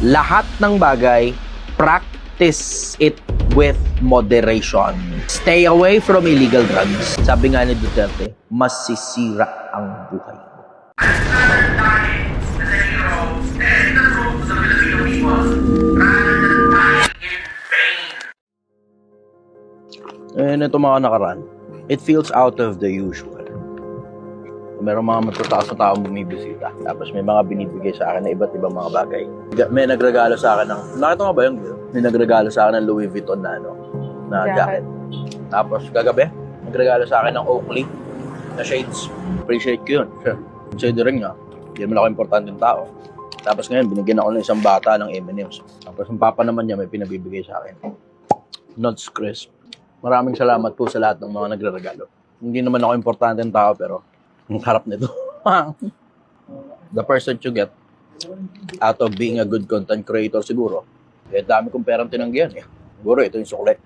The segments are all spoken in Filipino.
lahat ng bagay, practice it with moderation. Stay away from illegal drugs. Sabi nga ni Duterte, masisira ang buhay mo. And ito mga nakaraan, it feels out of the usual. Meron mga matataas na taong bumibisita. Tapos may mga binibigay sa akin na iba't ibang mga bagay. Ga- May nagregalo sa akin ng, nakita mo ba yung May nagregalo sa akin ng Louis Vuitton na ano, na jacket. Jacket. Tapos kagabi, nagregalo sa akin ng Oakley na shades. Appreciate ko yun. Sure. Considering nga, hindi naman ako importanteng tao. Tapos ngayon, binigyan ako ng isang bata ng M&M's. Tapos ang papa naman niya may pinabibigay sa akin. Nuts crisp. Maraming salamat po sa lahat ng mga nagre-regalo. Hindi naman ako importanteng tao pero ang harap nito. The person you get out of being a good content creator siguro. Eh, dami kong perang tinanggihan eh. Siguro ito yung sukle.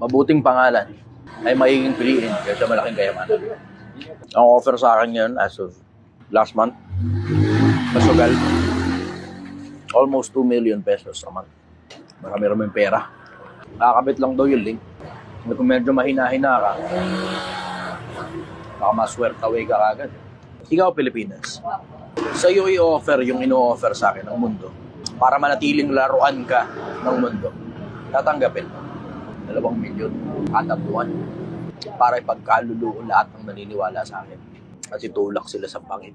Mabuting pangalan ay magiging piliin kaysa malaking kayamanan. Ang offer sa akin ngayon as of last month, masugal, almost 2 million pesos a month. Marami raming pera. Kakabit lang daw yung link. Kung medyo mahina-hina ka, baka maswerte away ka kagad. Ikaw, Pilipinas. Sa iyo i-offer yung ino-offer sa akin ng mundo para manatiling laruan ka ng mundo. Tatanggapin mo. Dalawang milyon kada buwan para ipagkaluluo lahat ng naniniwala sa akin. At itulak sila sa pangit.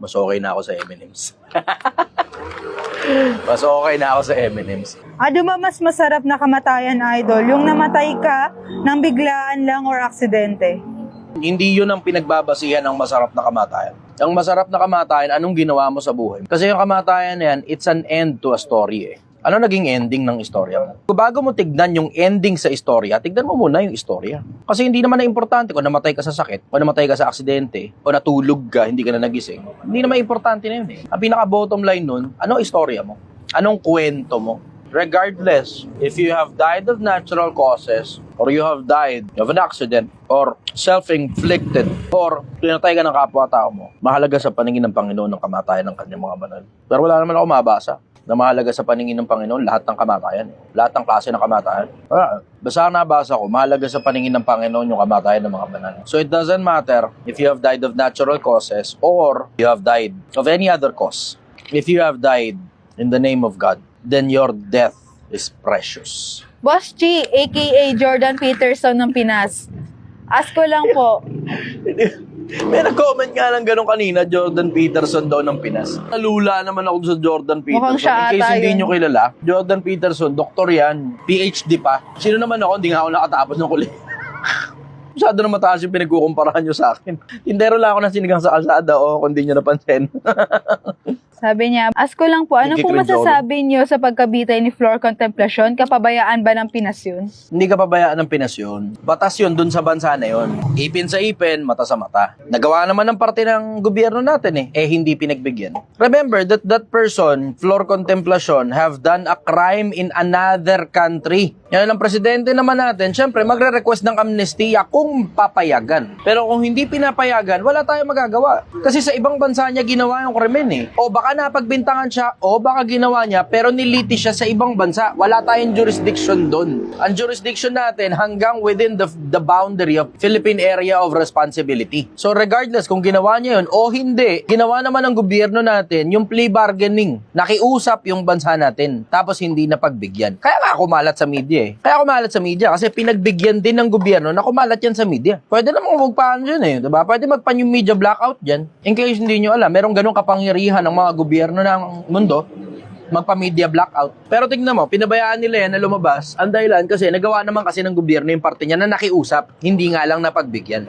Mas okay na ako sa M&M's. Mas okay na ako sa M&M's. Ano ba mas masarap na kamatayan, idol? Yung namatay ka ng biglaan lang or aksidente? Hindi yun ang pinagbabasihan ng masarap na kamatayan. Ang masarap na kamatayan, anong ginawa mo sa buhay? Kasi yung kamatayan na yan, it's an end to a story eh. Ano naging ending ng istorya mo? Kung bago mo tignan yung ending sa istorya, tignan mo muna yung istorya. Kasi hindi naman na importante kung namatay ka sa sakit, o namatay ka sa aksidente, o natulog ka, hindi ka na nagising. Hindi naman importante na yun eh. Ang pinaka-bottom line nun, anong istorya mo? Anong kwento mo? Regardless, if you have died of natural causes, or you have died of an accident, or self-inflicted, or pinatay ka ng kapwa-tao mo, mahalaga sa paningin ng Panginoon ng kamatayan ng kanyang mga banal. Pero wala naman ako mabasa na mahalaga sa paningin ng Panginoon lahat ng kamatayan. Lahat ng klase ng kamatayan. Wala. Basta ang nabasa ko, mahalaga sa paningin ng Panginoon yung kamatayan ng mga banal. So it doesn't matter if you have died of natural causes or you have died of any other cause. If you have died in the name of God, then your death is precious. Boss Chi, aka Jordan Peterson ng Pinas. Ask ko lang po, May nag-comment nga ng ganun kanina, Jordan Peterson daw ng Pinas. Nalula naman ako sa Jordan Peterson. Mukhang siya In case hindi yun. nyo kilala, Jordan Peterson, doktor yan, PhD pa. Sino naman ako, hindi nga ako nakatapos ng kuli. Masyado na mataas yung pinagkukumparahan nyo sa akin. Tindero lang ako ng sinigang sa kalsada, o kung di nyo napansin. sabi niya, ask ko lang po, ano po masasabi niyo sa pagkabitay ni Floor Contemplation? Kapabayaan ba ng Pinas yun? hindi ka pabayaan ng Pinas yun. Batas yun dun sa bansa na yun. Ipin sa ipin, mata sa mata. Nagawa naman ng parte ng gobyerno natin eh, eh hindi pinagbigyan. Remember that that person, Flor Contemplacion, have done a crime in another country. Yan ang presidente naman natin, syempre magre-request ng amnestia kung papayagan. Pero kung hindi pinapayagan, wala tayong magagawa. Kasi sa ibang bansa niya ginawa yung krimen eh. O baka napagbintangan siya, o baka ginawa niya, pero niliti siya sa ibang bansa. Wala tayong jurisdiction doon. Ang jurisdiction natin hanggang within the, the boundary of Philippine Area of Responsibility. So regardless kung ginawa niya yun o hindi, ginawa naman ng gobyerno natin yung plea bargaining. Nakiusap yung bansa natin. Tapos hindi napagbigyan. Kaya nga kumalat sa media eh. Kaya kumalat sa media kasi pinagbigyan din ng gobyerno na kumalat yan sa media. Pwede naman magpaano dyan eh. Diba? Pwede magpan yung media blackout dyan. In case hindi nyo alam, merong ganong kapangyarihan ng mga gobyerno ng mundo magpa-media blackout. Pero tingnan mo, pinabayaan nila yan na lumabas. Ang dahilan kasi nagawa naman kasi ng gobyerno yung parte niya na nakiusap, hindi nga lang napagbigyan.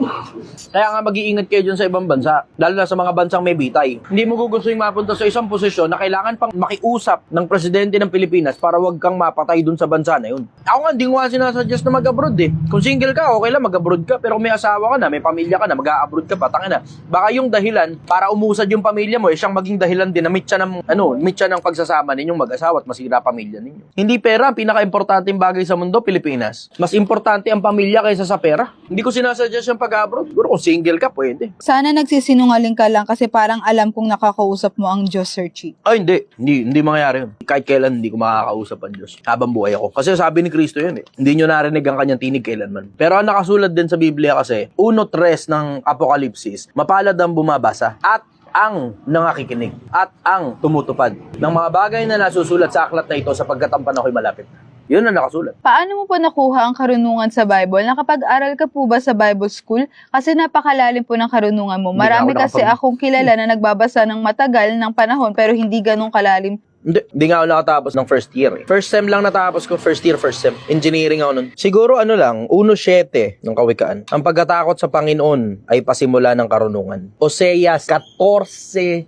Kaya nga mag-iingat kayo dyan sa ibang bansa, lalo na sa mga bansang may bitay. Hindi mo gugustuhin mapunta sa isang posisyon na kailangan pang makiusap ng presidente ng Pilipinas para wag kang mapatay dun sa bansa na yun. Ako nga, hindi ko nga sinasuggest na mag-abroad eh. Kung single ka, okay lang, mag-abroad ka. Pero kung may asawa ka na, may pamilya ka na, mag-abroad ka pa, tanga na. Baka yung dahilan para umusad yung pamilya mo, eh, siyang maging dahilan din na meet siya ng, ano, meet siya ng pagsasama pa ninyong mag-asawa at masira pamilya ninyo. Hindi pera ang pinaka-importanting bagay sa mundo, Pilipinas. Mas importante ang pamilya kaysa sa pera. Hindi ko sinasuggest yung pag-abroad. Siguro kung single ka, pwede. Sana nagsisinungaling ka lang kasi parang alam kong nakakausap mo ang Diyos, Sir Chi. Ay, hindi. Hindi, hindi mangyayari yun. Kahit kailan hindi ko makakausap ang Diyos. Habang buhay ako. Kasi sabi ni Kristo yun eh. Hindi nyo narinig ang kanyang tinig kailanman. Pero ang nakasulat din sa Biblia kasi, uno tres ng Apokalipsis, mapalad ang bumabasa at ang nangakikinig at ang tumutupad ng mga bagay na nasusulat sa aklat na ito sapagkat ang panahon malapit na. Yun ang nakasulat. Paano mo po nakuha ang karunungan sa Bible? Nakapag-aral ka po ba sa Bible School? Kasi napakalalim po ng karunungan mo. Marami ako kasi akong kilala na nagbabasa ng matagal ng panahon pero hindi ganun kalalim. Hindi, hindi nga ako nakatapos ng first year eh. First sem lang natapos ko, first year, first sem. Engineering ako nun. Siguro ano lang, 1.7 ng kawikaan. Ang pagkatakot sa Panginoon ay pasimula ng karunungan. Oseas 14.9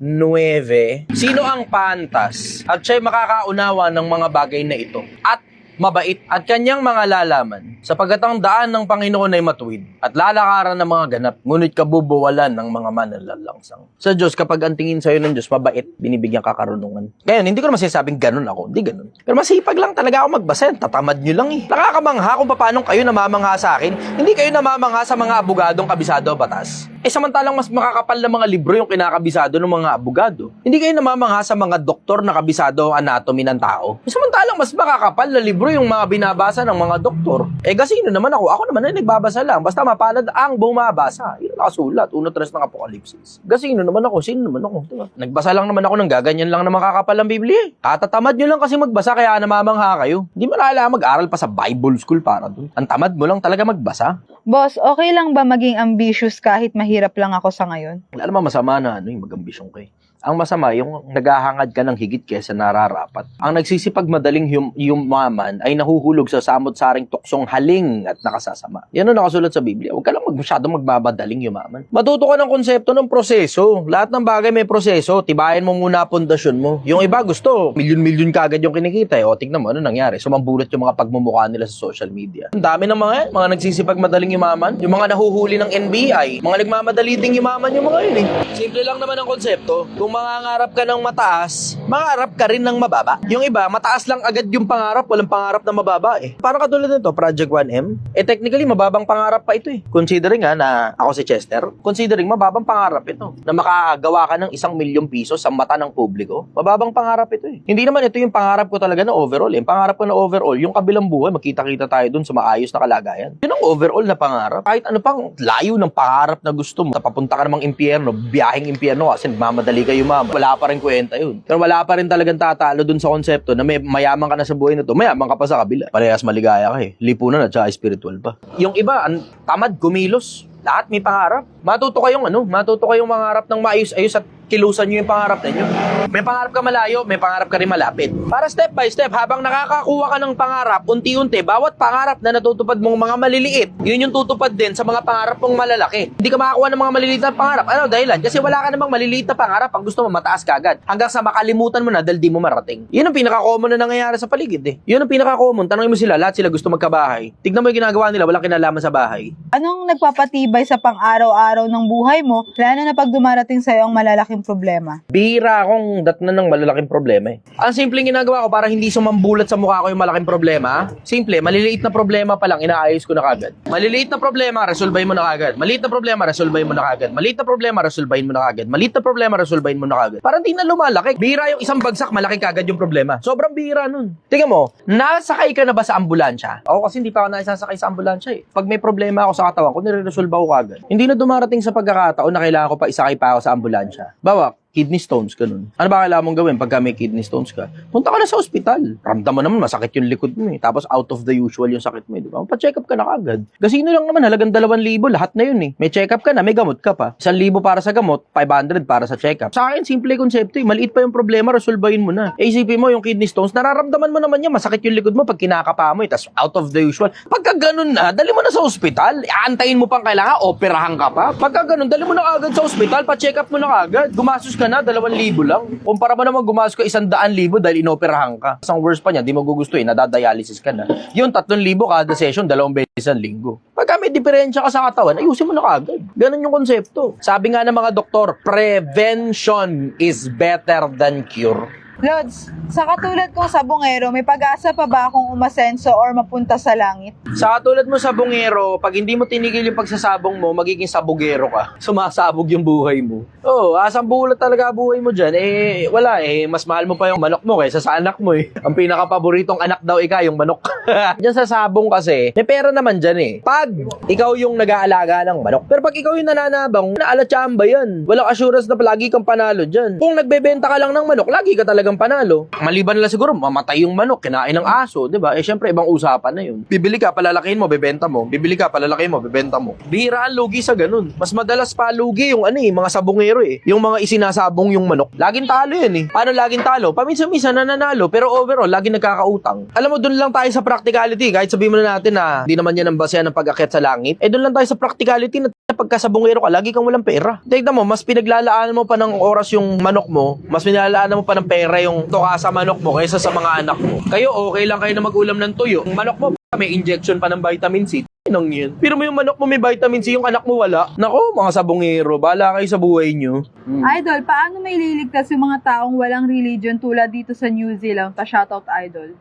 Sino ang pantas at siya'y makakaunawa ng mga bagay na ito? At mabait at kanyang mga lalaman sapagkat ang daan ng Panginoon ay matuwid at lalakaran ng mga ganap ngunit kabubuwalan ng mga mananalangsang. Sa Diyos, kapag ang tingin sa'yo ng Diyos, mabait, binibigyan ka karunungan. Ngayon, hindi ko naman sinasabing ganun ako. Hindi ganun. Pero masipag lang talaga ako magbasa. Tatamad nyo lang eh. Nakakamangha kung paano kayo namamangha sa akin. Hindi kayo namamangha sa mga abogadong kabisado batas. Eh samantalang mas makakapal na mga libro yung kinakabisado ng mga abogado. Hindi kayo namamangha sa mga doktor na kabisado anatomy ng tao. Eh, samantalang mas makakapal na libro yung mga binabasa ng mga doktor. Eh gasino naman ako. Ako naman ay nagbabasa lang. Basta mapalad ang bumabasa. Yun ang nakasulat. Uno tres ng Apokalipsis. Gasino naman ako. Sino naman ako? Diba? Nagbasa lang naman ako ng gaganyan lang na makakapal ang Biblia. eh. Katatamad nyo lang kasi magbasa kaya namamangha kayo. Hindi mo na mag-aral pa sa Bible school para doon. Ang tamad mo lang talaga magbasa. Boss, okay lang ba maging ambitious kahit mahirap lang ako sa ngayon? Wala naman masama na ano yung mag-ambisyon kay. Ang masama, yung naghahangad ka ng higit kesa nararapat. Ang nagsisipag madaling hum- yumaman ay nahuhulog sa samot-saring tuksong haling at nakasasama. Yan ang nakasulat sa Biblia. Huwag ka lang mag- masyadong magbabadaling yumaman. Matuto ka ng konsepto ng proseso. Lahat ng bagay may proseso. Tibayan mo muna pundasyon mo. Yung iba gusto, milyon-milyon kagad yung kinikita. Eh. O, tignan mo, ano nangyari? Sumambulat yung mga pagmumukha nila sa social media. Ang dami ng mga mga nagsisipag madaling yumaman. Yung mga nahuhuli ng NBI, mga nagmamadali ding yumaman yung mga yun eh. Simple lang naman ang konsepto. Kung mangangarap ka ng mataas, mangarap ka rin ng mababa. Yung iba, mataas lang agad yung pangarap, walang pangarap na mababa eh. Parang katulad nito, Project 1M. Eh technically, mababang pangarap pa ito eh. Considering nga na ako si Chester, considering mababang pangarap ito. Na makagawa ka ng isang milyong piso sa mata ng publiko, mababang pangarap ito eh. Hindi naman ito yung pangarap ko talaga na overall eh. Pangarap ko na overall, yung kabilang buhay, makita-kita tayo dun sa maayos na kalagayan. Yun ang overall na pangarap. Kahit ano pang layo ng pangarap na gusto mo, papunta ka namang impyerno, biyaheng impyerno kasi nagmamadali kayo mama. Wala pa rin kwenta yun. Pero wala pa rin talagang tatalo dun sa konsepto na may mayaman ka na sa buhay na to, mayaman ka pa sa kabila. Parehas maligaya ka eh. Lipunan at saka spiritual pa. Yung iba, ang tamad, kumilos. Lahat may pangarap. Matuto kayong ano, matuto kayong mangarap ng maayos-ayos at kilusan nyo yung pangarap ninyo. May pangarap ka malayo, may pangarap ka rin malapit. Para step by step, habang nakakakuha ka ng pangarap, unti-unti, bawat pangarap na natutupad mong mga maliliit, yun yung tutupad din sa mga pangarap mong malalaki. Hindi ka makakuha ng mga maliliit na pangarap. Ano dahilan? Kasi wala ka namang maliliit na pangarap. Ang gusto mo, mataas ka agad. Hanggang sa makalimutan mo na dahil di mo marating. Yun ang pinaka-common na nangyayari sa paligid eh. Yun ang pinaka-common. Tanongin mo sila, lahat sila gusto magkabahay. Tignan mo yung ginagawa nila, walang kinalaman sa bahay. Anong nagpapatibay sa pang-araw-araw ng buhay mo, lalo na pag dumarating sa'yo ang malalaking problema? Bihira akong datnan ng malalaking problema eh. Ang simpleng ginagawa ko para hindi sumambulat sa mukha ko yung malaking problema, simple, maliliit na problema pa lang, inaayos ko na kagad. Maliliit na problema, resolbahin mo na kagad. Maliit na problema, resolbahin mo na kagad. Maliit na problema, resolbahin mo na kagad. Maliit na problema, resolbahin mo na kagad. Para hindi na lumalaki. Bihira yung isang bagsak, malaki kagad yung problema. Sobrang bihira nun. Tingnan mo, nasakay ka na ba sa ambulansya? Ako kasi hindi pa ako nasasakay sa ambulansya eh. Pag may problema ako sa katawan ko, nire-resolve ako kagad. Hindi na dumarating sa pagkakataon na kailangan ko pa isakay pa ako sa ambulansya. bawak. Kidney stones, ganun. Ano ba kailangan mong gawin pagka may kidney stones ka? Punta ka na sa ospital. Ramdam mo naman, masakit yung likod mo eh. Tapos out of the usual yung sakit mo eh, di ba? Pa-check up ka na kagad. Gasino lang naman, halagang 2,000, lahat na yun eh. May check up ka na, may gamot ka pa. 1,000 para sa gamot, 500 para sa check up. Sa akin, simple konsepto eh. Maliit pa yung problema, resolbahin mo na. Eh, isipin mo, yung kidney stones, nararamdaman mo naman yan, masakit yung likod mo pag kinakapa mo eh. Tapos out of the usual. Pagka ganun na, dali mo na sa ospital. Aantayin mo pang kailangan, operahan ka pa. Pagka ganun, dali mo na agad sa ospital, pa-check up mo na agad. Gumastos ka na, 2,000 lang. Kumpara mo naman gumastos ka 100,000 dahil inoperahan ka. Ang worst pa niya, di mo gugustuhin, nadadialysis ka na. Yung 3,000 kada session, dalawang beses ang linggo. Pagka may diferensya ka sa katawan, ayusin mo na kagad. Ganun yung konsepto. Sabi nga ng mga doktor, prevention is better than cure. Lods, sa katulad kong sabongero, may pag-asa pa ba akong umasenso or mapunta sa langit? Sa katulad mo sa bungero, pag hindi mo tinigil yung pagsasabong mo, magiging sabugero ka. Sumasabog yung buhay mo. Oo, oh, asang bulat talaga buhay mo dyan. Eh, wala eh. Mas mahal mo pa yung manok mo kaysa sa anak mo eh. Ang pinakapaboritong anak daw ika, yung manok. Diyan sa sabong kasi, may pera naman dyan eh. Pag ikaw yung nag-aalaga ng manok, pero pag ikaw yung nananabang, naalatsamba yan. Walang assurance na palagi kang panalo dyan. Kung nagbebenta ka lang ng manok, lagi ka talagang panalo. Maliban lang siguro, mamatay yung manok, kinain ng aso, di ba? Eh, syempre, ibang usapan na yun. Bibili ka, palalakihin mo, bebenta mo. Bibili ka, palalakihin mo, bebenta mo. Bihira ang lugi sa ganun. Mas madalas pa lugi yung ano eh, mga sabongero eh. Yung mga isinasabong yung manok. Laging talo yan eh. Paano laging talo? Paminsan-minsan nananalo, pero overall, laging nagkakautang. Alam mo, doon lang tayo sa practicality. Kahit sabihin mo na natin na hindi naman yan ang basehan ng pag-akyat sa langit. Eh, doon lang tayo sa practicality na pagkasabongero ka, lagi kang walang pera. Tignan mo, mas pinaglalaanan mo pa ng oras yung manok mo, mas pinaglalaanan mo pa ng pera yung toka sa manok mo kaysa sa mga anak mo. Kayo, okay lang kayo na mag-ulam ng tuyo. Yung manok mo, may injection pa ng vitamin C. Nang yun. Pero yung manok mo may vitamin C, yung anak mo wala. Nako, mga sabongero, bala kayo sa buhay nyo. Idol, paano may liligtas yung mga taong walang religion tulad dito sa New Zealand? Pa-shoutout, Idol.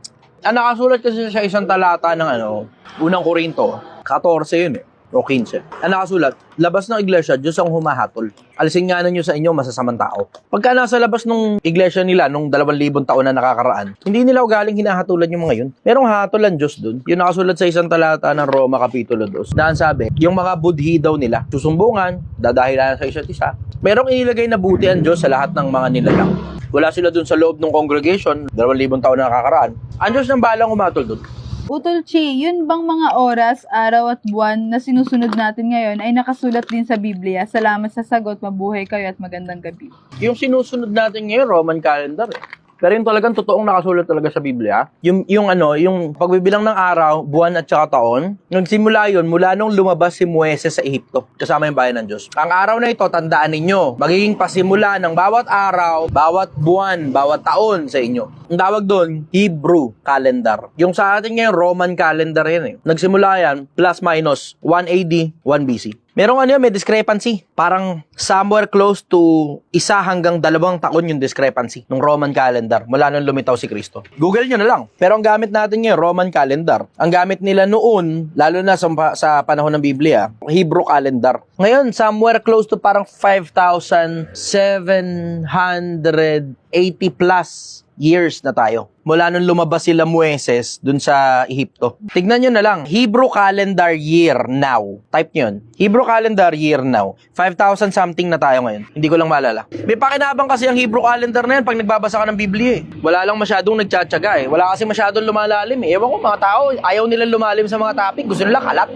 Ang nakasulat kasi sa isang talata ng ano, unang Korinto, 14 yun eh. O 15. Ang nakasulat, labas ng iglesia, Diyos ang humahatol. Alisin nga ninyo sa inyo masasamang tao. Pagka nasa labas ng iglesia nila nung 2,000 taon na nakakaraan, hindi nila galing hinahatulan yung mga yun. Merong hatulan Diyos dun. Yung nakasulat sa isang talata ng Roma Kapitulo 2. Daan sabi, yung mga budhi daw nila, susumbungan, dadahilan sa isa't isa. Merong inilagay na buti ang Diyos sa lahat ng mga nilalang. Wala sila dun sa loob ng congregation, 2,000 taon na nakakaraan. Ang Diyos nang balang umatol dun. Utol Chi, yun bang mga oras, araw at buwan na sinusunod natin ngayon ay nakasulat din sa Biblia? Salamat sa sagot, mabuhay kayo at magandang gabi. yung sinusunod natin ngayon, Roman calendar eh. Pero yung talagang totoong nakasulat talaga sa Biblia, yung, yung ano, yung pagbibilang ng araw, buwan at saka taon, nagsimula yun mula nung lumabas si Moises sa Ehipto, kasama yung bayan ng Diyos. Ang araw na ito, tandaan ninyo, magiging pasimula ng bawat araw, bawat buwan, bawat taon sa inyo. Ang tawag doon, Hebrew calendar. Yung sa atin ngayon, Roman calendar yan eh. Nagsimula yan, plus minus, 1 AD, 1 BC. Merong ano yun, may discrepancy. Parang somewhere close to isa hanggang dalawang taon yung discrepancy ng Roman calendar mula nung lumitaw si Kristo. Google nyo na lang. Pero ang gamit natin ngayon, Roman calendar. Ang gamit nila noon, lalo na sa, sa panahon ng Biblia, Hebrew calendar. Ngayon, somewhere close to parang 5,780 plus years na tayo. Mula nung lumabas sila Moises dun sa Ehipto. Tignan nyo na lang, Hebrew calendar year now. Type nyo yun. Hebrew calendar year now. 5,000 something na tayo ngayon. Hindi ko lang maalala. May pakinabang kasi ang Hebrew calendar na yan pag nagbabasa ka ng Biblia eh. Wala lang masyadong nagtsatsaga eh. Wala kasi masyadong lumalalim eh. Ewan ko mga tao, ayaw nilang lumalim sa mga topic. Gusto nila kalat.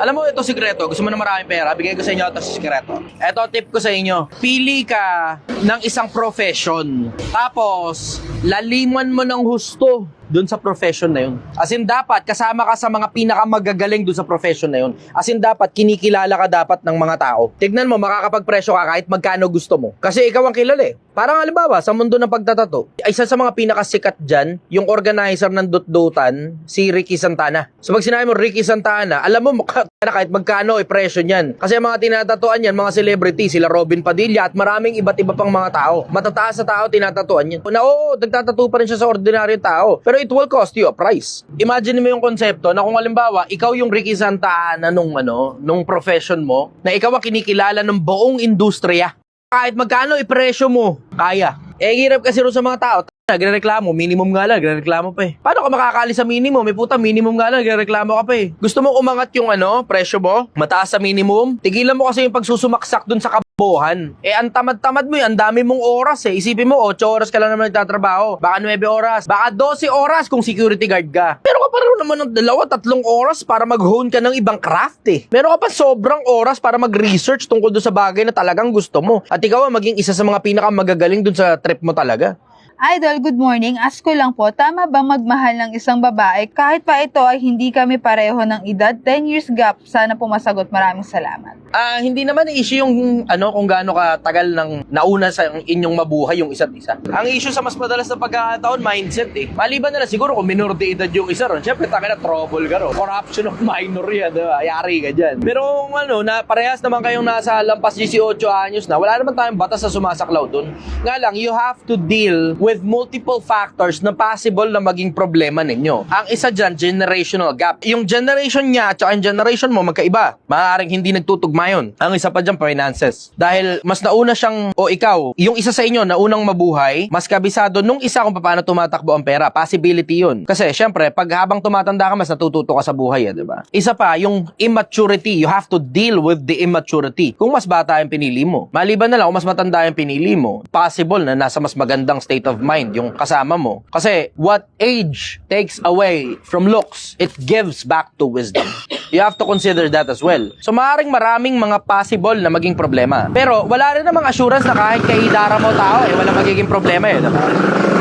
Alam mo, ito sikreto. Gusto mo na maraming pera. Bigay ko sa inyo ito sikreto. Ito, tip ko sa inyo. Pili ka ng isang profession. Tapos, laliman mo ng Augusto dun sa profession na yun. As in, dapat kasama ka sa mga pinakamagagaling dun sa profession na yun. As in, dapat kinikilala ka dapat ng mga tao. Tignan mo, makakapagpresyo ka kahit magkano gusto mo. Kasi ikaw ang kilala eh. Parang halimbawa, sa mundo ng pagtatato, isa sa mga pinakasikat dyan, yung organizer ng Dutdutan, si Ricky Santana. So pag sinabi mo Ricky Santana, alam mo, na kahit magkano ay presyo niyan. Kasi mga tinatatuan yan, mga celebrity, sila Robin Padilla at maraming iba't iba pang mga tao. Matataas sa tao, tinatatuan yan. Na oo, nagtatato pa rin siya sa ordinaryong tao. Pero it will cost you a price. Imagine mo yung konsepto na kung halimbawa, ikaw yung Ricky Santana nung, ano, nung profession mo, na ikaw ang kinikilala ng buong industriya. Kahit magkano ipresyo mo, kaya. Eh, hirap kasi rin sa mga tao. Nagre-reklamo, minimum nga lang, nagre-reklamo pa eh. Paano ka makakali sa minimum? May puta, minimum nga lang, nagre-reklamo ka pa eh. Gusto mo umangat yung ano, presyo mo? Mataas sa minimum? Tigilan mo kasi yung pagsusumaksak dun sa kabuhan. Eh, ang tamad-tamad mo eh, ang dami mong oras eh. Isipin mo, 8 oras ka lang naman nagtatrabaho. Baka 9 oras. Baka 12 oras kung security guard ka. Pero ka pa rin naman ng dalawa, tatlong oras para mag-hone ka ng ibang craft eh. Meron ka pa sobrang oras para mag-research tungkol doon sa bagay na talagang gusto mo. At ikaw maging isa sa mga pinakamagagaling dun sa trip mo talaga. Idol, good morning. Ask ko lang po, tama ba magmahal ng isang babae kahit pa ito ay hindi kami pareho ng edad? 10 years gap. Sana po masagot. Maraming salamat. Ah, hindi naman issue yung ano kung gaano ka tagal ng nauna sa inyong mabuhay yung isa't isa. Ang issue sa mas madalas na pagkakataon, mindset eh. Maliban na lang siguro kung minor de edad yung isa ron, syempre taka na trouble ka ron. Corruption of minor yan, di ba? Yari ka dyan. Pero kung ano, na parehas naman kayong nasa lampas 18 anyos na, wala naman tayong batas na sumasaklaw dun. Nga lang, you have to deal with with multiple factors na possible na maging problema ninyo. Ang isa dyan, generational gap. Yung generation niya at yung generation mo magkaiba. Maaaring hindi nagtutugma yun. Ang isa pa dyan, finances. Dahil mas nauna siyang, o ikaw, yung isa sa inyo na unang mabuhay, mas kabisado nung isa kung paano tumatakbo ang pera. Possibility yun. Kasi, syempre, pag habang tumatanda ka, mas natututo ka sa buhay, eh, di ba? Isa pa, yung immaturity. You have to deal with the immaturity. Kung mas bata yung pinili mo. Maliban na lang kung mas matanda yung pinili mo, possible na nasa mas magandang state of mind yung kasama mo. Kasi, what age takes away from looks, it gives back to wisdom. You have to consider that as well. So, maaaring maraming mga possible na maging problema. Pero, wala rin namang assurance na kahit kay idara mo tao, eh, walang magiging problema eh, diba?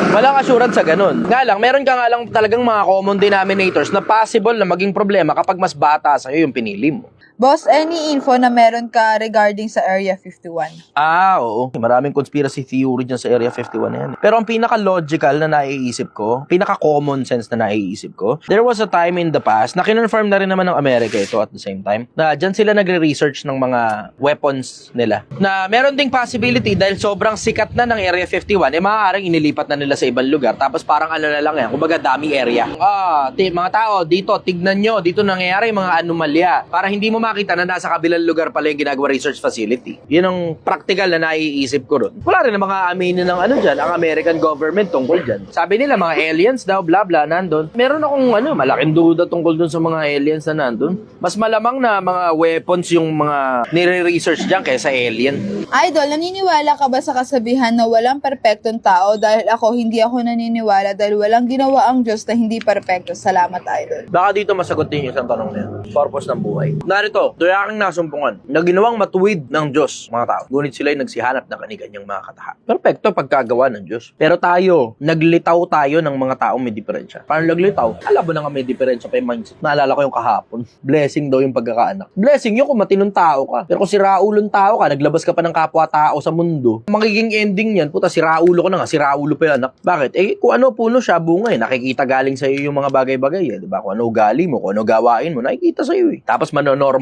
Walang assurance sa ganun. Nga lang, meron ka nga lang talagang mga common denominators na possible na maging problema kapag mas bata sa'yo yung pinili mo. Boss, any info na meron ka regarding sa Area 51? Ah, oo. Maraming conspiracy theory dyan sa Area 51 na yan. Pero ang pinaka-logical na naiisip ko, pinaka-common sense na naiisip ko, there was a time in the past na kinonfirm na rin naman ng Amerika ito at the same time, na dyan sila nagre-research ng mga weapons nila. Na meron ding possibility dahil sobrang sikat na ng Area 51, eh maaaring inilipat na nila sa ibang lugar. Tapos parang ano na lang yan, kumbaga dami area. Ah, mga tao, dito, tignan nyo, dito nangyayari mga anomalya. Para hindi mo makita na nasa kabilang lugar pala yung ginagawa research facility. Yun ang practical na naiisip ko ron. Wala rin ang mga aminin ng ano dyan, ang American government tungkol dyan. Sabi nila, mga aliens daw, bla bla, nandun. Meron akong ano, malaking duda tungkol dun sa mga aliens na nandun. Mas malamang na mga weapons yung mga nire-research dyan kaysa alien. Idol, naniniwala ka ba sa kasabihan na walang perpektong tao dahil ako hindi ako naniniwala dahil walang ginawa ang Diyos na hindi perpekto. Salamat, Idol. Baka dito masagot din yung isang tanong na yan. Purpose ng buhay. Narito, doon aking nasumpungan na ginawang matuwid ng Diyos, mga tao. Ngunit sila'y nagsihanap ng kaniganyang mga kataha. Perfecto pagkagawa ng Diyos. Pero tayo, naglitaw tayo ng mga taong may diferensya. Paano naglitaw? Alam mo na nga may diferensya pa yung mindset. Naalala ko yung kahapon. Blessing daw yung pagkakaanak. Blessing yun kung matinong tao ka. Pero kung si Raulong tao ka, naglabas ka pa ng kapwa-tao sa mundo, magiging ending yan, puta, si Raulo ko na nga, si Raulo pa yung anak. Bakit? Eh, kung ano puno siya, bunga eh. Nakikita galing sa'yo yung mga bagay-bagay eh. Diba? Kung ano ugali mo, kung ano gawain mo, nakikita sa'yo eh. Tapos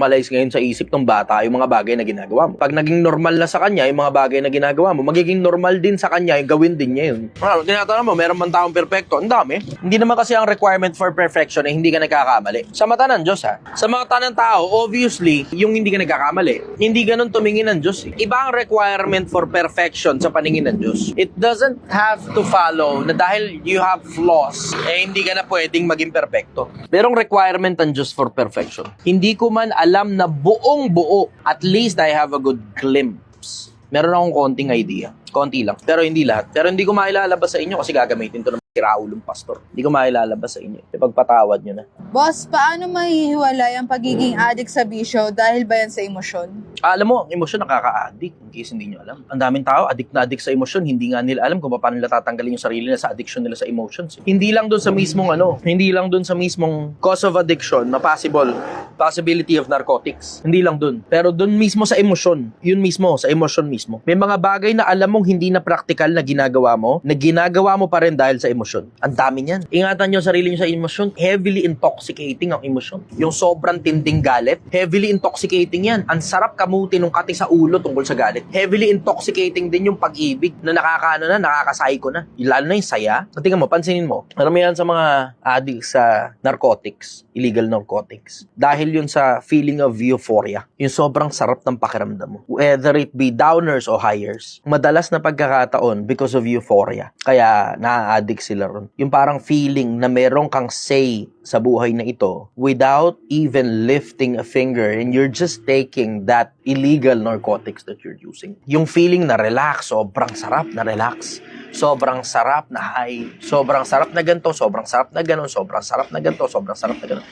manonormalize ngayon sa isip ng bata yung mga bagay na ginagawa mo. Pag naging normal na sa kanya yung mga bagay na ginagawa mo, magiging normal din sa kanya yung gawin din niya yun. Ano, tinatanong mo, meron man taong perfecto? Ang dami. Hindi naman kasi ang requirement for perfection eh, hindi ka nagkakamali. Sa mata ng Diyos ha. Sa mata ng tao, obviously, yung hindi ka nagkakamali. Hindi ganun tumingin ng Diyos eh. Iba ang requirement for perfection sa paningin ng Diyos. It doesn't have to follow na dahil you have flaws, eh hindi ka na pwedeng maging perfecto. Merong requirement ng Diyos for perfection. Hindi ko man alam na buong buo, at least I have a good glimpse. Meron akong konting idea. Konti lang. Pero hindi lahat. Pero hindi ko mailalabas sa inyo kasi gagamitin to ng si Raulong pastor. Hindi ko mailalabas sa inyo. Ipagpatawad nyo na. Boss, paano mahihiwalay ang pagiging addict sa bisyo dahil ba yan sa emosyon? Alam mo, ang emosyon nakaka-addict. In case hindi nyo alam. Ang daming tao, addict na addict sa emosyon. Hindi nga nila alam kung paano nila tatanggalin yung sarili nila sa addiction nila sa emotions. Hindi lang dun sa mismong ano, hindi lang dun sa mismong cause of addiction na possible, possibility of narcotics. Hindi lang dun. Pero dun mismo sa emosyon. Yun mismo, sa emosyon mismo. May mga bagay na alam mong hindi na practical na ginagawa mo, na ginagawa mo pa rin dahil sa emosyon. Ang dami niyan. Ingatan nyo sarili nyo sa emosyon. Heavily intoxicating ang emosyon. Yung sobrang tinding galit, heavily intoxicating yan. Ang sarap kamuti nung kati sa ulo tungkol sa galit. Heavily intoxicating din yung pag-ibig na nakakaano na, nakakasayko na. Lalo na yung saya. Tingnan mo, pansinin mo. Mo yan sa mga addict sa narcotics, illegal narcotics. Dahil yun sa feeling of euphoria. Yung sobrang sarap ng pakiramdam mo. Whether it be downers o highers. Madalas na pagkakataon because of euphoria. Kaya na-addict sila ron. Yung parang feeling na meron kang say sa buhay na ito without even lifting a finger and you're just taking that illegal narcotics that you're using. Yung feeling na relax, sobrang sarap na relax. Sobrang sarap na high. Sobrang sarap na ganito, sobrang sarap na ganon, sobrang sarap na ganito, sobrang sarap na ganon.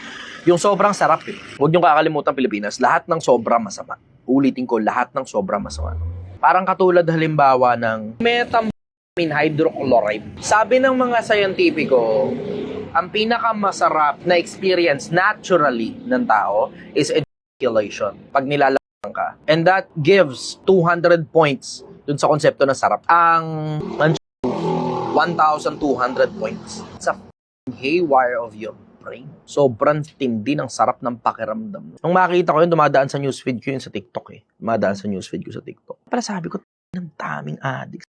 Yung sobrang sarap eh. Huwag niyong kakalimutan Pilipinas, lahat ng sobra masama. Ulitin ko, lahat ng sobra masama. Parang katulad halimbawa ng methamphetamine hydrochloride. Sabi ng mga scientifico, ang pinakamasarap na experience naturally ng tao is ejaculation. Pag nilalakang ka. And that gives 200 points dun sa konsepto ng sarap. Ang 1,200 points. Sa haywire of your brain. Sobrang tindi ng sarap ng pakiramdam. Nung makita ko yun, dumadaan sa newsfeed ko yun sa TikTok eh. Dumadaan sa newsfeed ko sa TikTok. Para sabi ko, ng daming addicts.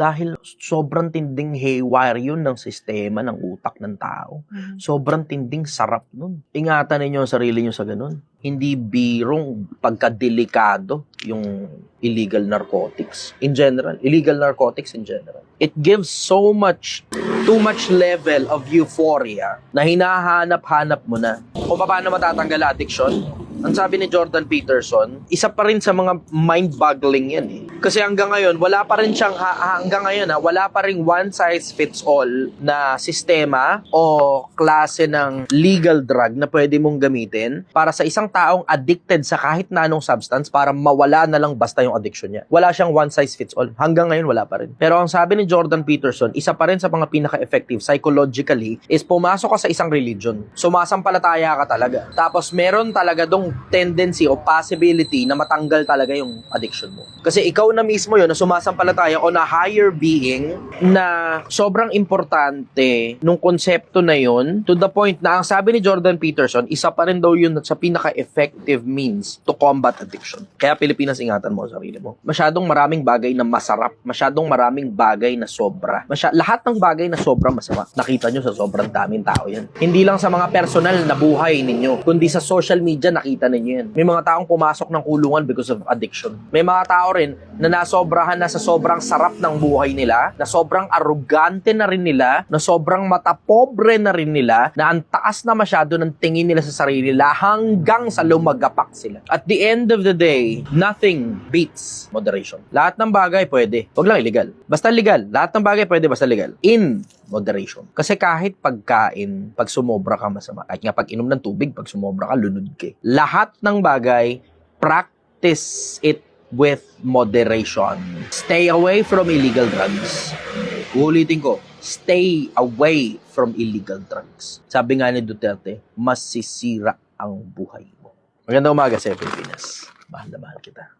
Dahil sobrang tinding haywire yun ng sistema ng utak ng tao. Sobrang tinding sarap nun. Ingatan ninyo ang sarili nyo sa ganun. Hindi birong pagkadelikado yung illegal narcotics in general. Illegal narcotics in general. It gives so much, too much level of euphoria na hinahanap-hanap mo na. Kung paano matatanggal ang addiction, ang sabi ni Jordan Peterson, isa pa rin sa mga mind-boggling yan eh. Kasi hanggang ngayon, wala pa rin siyang, ha- hanggang ngayon ha, wala pa rin one size fits all na sistema o klase ng legal drug na pwede mong gamitin para sa isang taong addicted sa kahit na anong substance para mawala na lang basta yung addiction niya. Wala siyang one size fits all. Hanggang ngayon, wala pa rin. Pero ang sabi ni Jordan Peterson, isa pa rin sa mga pinaka-effective psychologically is pumasok ka sa isang religion. Sumasampalataya ka talaga. Tapos meron talaga dong tendency o possibility na matanggal talaga yung addiction mo. Kasi ikaw na mismo yun na sumasampalataya on a higher being na sobrang importante nung konsepto na yun to the point na ang sabi ni Jordan Peterson, isa pa rin daw yun sa pinaka-effective means to combat addiction. Kaya Pilipinas, ingatan mo sarili mo. Masyadong maraming bagay na masarap. Masyadong maraming bagay na sobra. Masya- lahat ng bagay na sobra masama. Nakita nyo sa sobrang daming tao yan. Hindi lang sa mga personal na buhay ninyo, kundi sa social media nakita ninyo yan. May mga taong pumasok ng kulungan because of addiction. May mga tao rin na nasobrahan na sa sobrang sarap ng buhay nila, na sobrang arugante na rin nila, na sobrang matapobre na rin nila, na ang taas na masyado ng tingin nila sa sarili nila hanggang sa lumagapak sila. At the end of the day, nothing beats moderation. Lahat ng bagay pwede. Huwag lang illegal. Basta legal. Lahat ng bagay pwede basta legal. In moderation. Kasi kahit pagkain, pag sumobra ka masama. Kahit nga pag inom ng tubig, pag sumobra ka, lunod ka. eh. Lahat ng bagay, practice it with moderation. Stay away from illegal drugs. Ulitin ko, stay away from illegal drugs. Sabi nga ni Duterte, masisira ang buhay mo. Magandang umaga sa Pilipinas. Mahal na mahal kita.